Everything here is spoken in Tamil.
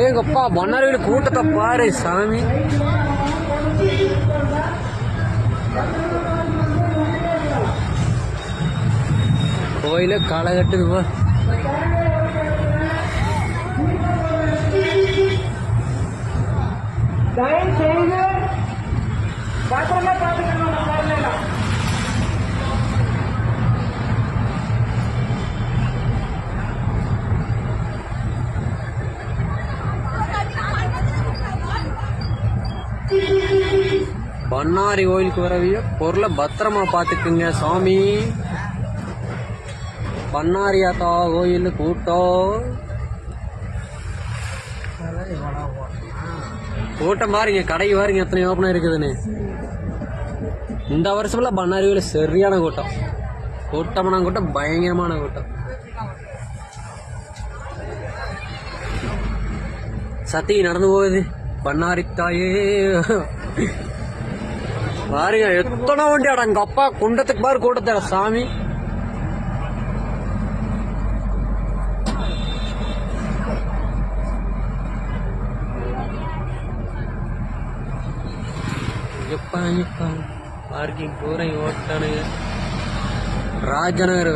ஏங்கப்பா மன்னார்வேலி கூட்டத்தை பாரு சாமி. கோயில களை கட்டுதுப்பா தயவு செய்து பத்திரமா பாத்துக்கணும் பண்ணாரி கோயிலுக்கு வரவிய பொருளை பத்திரமா பார்த்துக்குங்க சாமி. பண்ணாரியாத்தா கோயில் கூட்டம் கூட்டம் பாருங்க கடை பாருங்க எத்தனை ஓப்பனாக இருக்குதுன்னு. இந்த வருஷம்ல பண்ணாரி கோயில் சரியான கூட்டம். கூட்டமான கூட்டம் பயங்கரமான கூட்டம். சத்தி நடந்து போகுது பண்ணாரி தாயே. பாருங்க எத்தனை வண்டி அட எங்க அப்பா குண்டத்துக்கு பாரு கூட்டத்தை சாமி. பார்க்கிங் பூரா ஓட்டானுங்க ராஜநகர் வரை